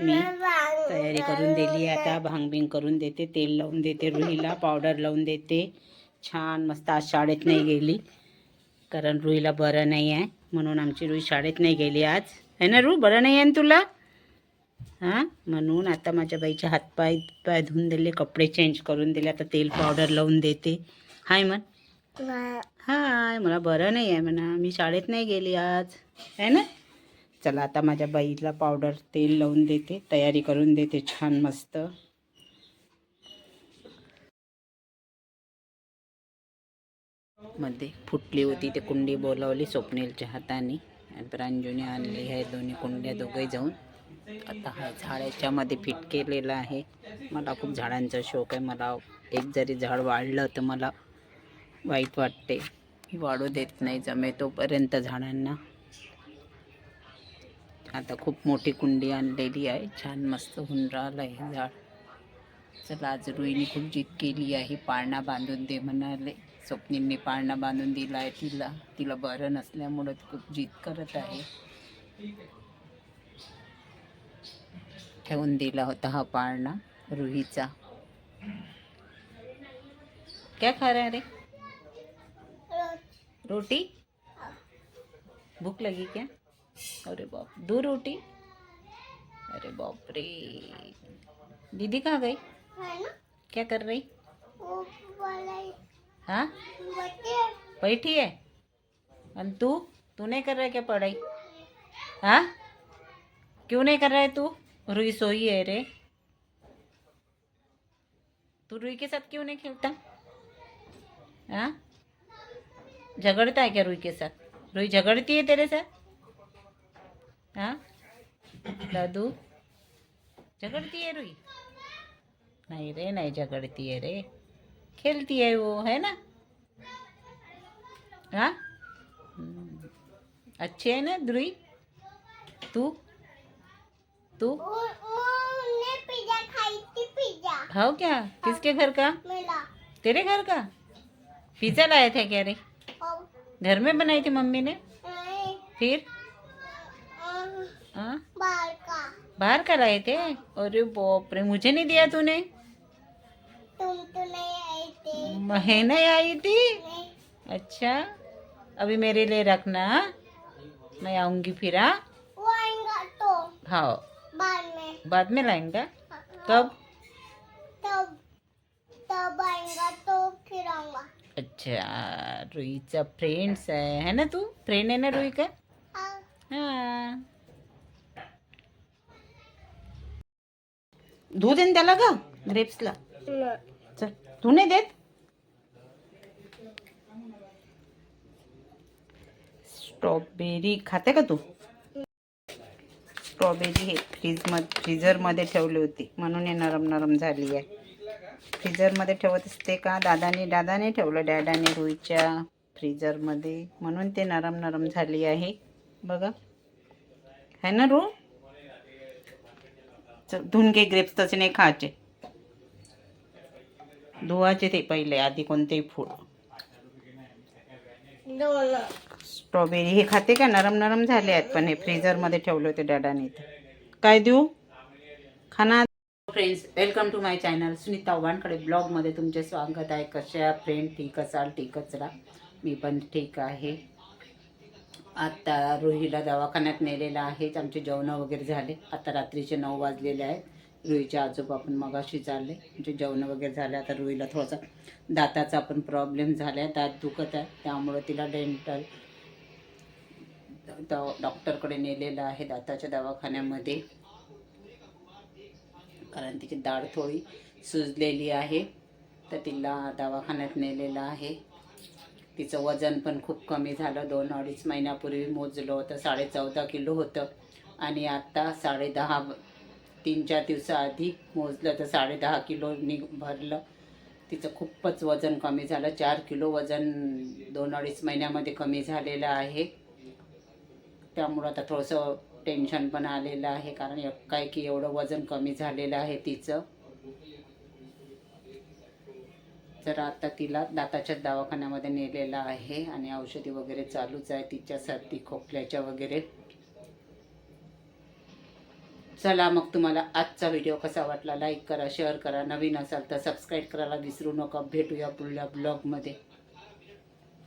मी तयारी करून दिली आता भांगबिंग करून देते तेल लावून देते रुईला पावडर लावून देते. छान मस्त आज शाळेत नाही गेली कारण रुईला बरं नाही आहे. म्हणून आमची रुई शाळेत नाही गेली आज. आहे ना रू? बरं नाही आहे ना तुला? हां? म्हणून आता माझ्या बाईचे हातपाय पाय धुवून दिले कपडे चेंज करून दिले. आता तेल पावडर लावून देते. हाय म्हण. हाय मला बरं नाही आहे म्हणा. मी शाळेत नाही गेली आज. आहे ना? चला आता माझ्या बाईला पावडर तेल लावून देते तयारी करून देते छान मस्त. मध्ये फुटली होती ते कुंडी बोलावली स्वप्नीलच्या हाताने आणि प्रांजूने आणली आहे दोन्ही कुंड्या दोघे जाऊन. आता हा झाडाच्या मध्ये फिट केलेला आहे. मला खूप झाडांचा शौक आहे. मला एक जरी झाड वाढलं तर मला वाईट वाटते. वाढू देत नाही जमे तोपर्यंत झाडांना. आता खूप मोठी कुंडी आणलेली आहे. छान मस्त होऊन राहिलं आहे झाड. चला आज रुईने खूप जीत केली आहे. पाळणा बांधून दे म्हणाले. स्वप्नीलने पाळणा बांधून दिला आहे तिला. तिला बरं नसल्यामुळं ती खूप जीत करत आहे. ठेवून दिला होता हा पाळणा रुईचा. क्या खा रहा रे? रोटी. भूख लगी क्या? अरे बाप दो रोटी? अरे बाप रे। दीदी कहाँ गई? क्या कर रही? हाँ। बैठी है? और तू? तू नहीं कर रहा है क्या पढ़ाई? हाँ? क्यों नहीं कर रहा है तू? रुई सोई है रे। तू रुई के साथ क्यों नहीं खेलता? हाँ? झगड़ता है क्या रुई के साथ? रुई झगड़ती है तेरे साथ? हाँ? दादू? झगड़ती है रुई नहीं रे नहीं झगड़ती है रे. खेलती है वो है ना? हाँ? हम्म, अच्छी है ना रुई तू? तू? पिज्जा खाई थी पिज्जा. हो क्या? किसके घर का? मिला तेरे घर का? पिज़्ज़ा लाया था क्या रे? घर में बनाई थी मम्मी ने? फिर? हाँ बाहर का। बाहर का लाए थे? अरे बाप रे मुझे नहीं दिया तूने? तुम तो नहीं आई थी। मैं नहीं आई थी? नहीं। अच्छा अभी मेरे लिए रखना। हाँ? मैं आऊँगी फिर हाँ? आएगा तो। हाँ। बाद में। बाद में लाएँगे? हाँ, कब? तब तब आएगा तो फिर आऊँगा। अच्छा रुईचा फ्रेंड्स आहे है ना तू? फ्रेंड है ना रुई का? हाँ, हाँ। धू दे त्याला ग ग्रेप्सला चल तू नाही देत? स्ट्रॉबेरी खाते का तू? स्ट्रॉबेरी हे फ्रीजमध्ये फ्रीजरमध्ये ठेवली होती म्हणून हे नरम नरम झाली आहे. फ्रीजरमध्ये ठेवत असते का? दादाने दादाने ठेवलं डॅडाने रुईच्या फ्रीजरमध्ये म्हणून ते नरम नरम झाली आहे. बघा. है ना रू? धुवून घे ग्रेप्स तसे नाही खायचे. धुवायचे ते पहिले आधी कोणतेही फूड. स्ट्रॉबेरी हे खाते का? नरम नरम झाले आहेत पण हे फ्रीजरमध्ये ठेवले होते डॅडाने इथे. काय देऊ? खाना. Friends welcome to my channel Sunita Wankade ब्लॉगमध्ये तुमचे स्वागत आहे. कशा फ्रेंड ठीक असाल? ठीकच राहा मी पण ठीक आहे. आता रोहीला दवाखान्यात नेलेलं आहे. आमचे जेवणं वगैरे झाले. आता रात्रीचे नऊ वाजलेले आहेत. रुईच्या आजोबा पण मगाशी झाले म्हणजे जेवणं वगैरे झाले. आता रुईला थोडासा दाताचा पण प्रॉब्लेम झाला आहे दात दुखत आहे. त्यामुळं तिला डेंटल डॉक्टरकडे नेलेलं आहे दाताच्या दवाखान्यामध्ये. कारण तिची दाढ थोडी सुजलेली आहे. तर तिला दवाखान्यात नेलेलं आहे. तिचं वजन पण खूप कमी झालं. दोन अडीच महिन्यापूर्वी मोजलं होतं. साडे चौदा किलो होतं. आणि आत्ता साडे दहा तीन चार दिवसाआधी मोजलं तर साडे दहा किलो निघ भरलं. तिचं खूपच वजन कमी झालं. चार किलो वजन दोन अडीच महिन्यामध्ये कमी झालेलं आहे. त्यामुळं आता थोडंसं टेन्शन पण आलेलं आहे. कारण एक- काय की एवढं वजन कमी झालेलं आहे तिचं. तर आता तिला दाताच्या दवाखान्यामध्ये नेलेला आहे आणि औषधी वगैरे चालूच आहे तिच्या सर्दी खोकल्याच्या वगैरे. चला मग तुम्हाला आजचा व्हिडिओ कसा वाटला लाईक करा शेअर करा. नवीन असाल तर सबस्क्राईब करायला विसरू नका. भेटूया पुढल्या ब्लॉगमध्ये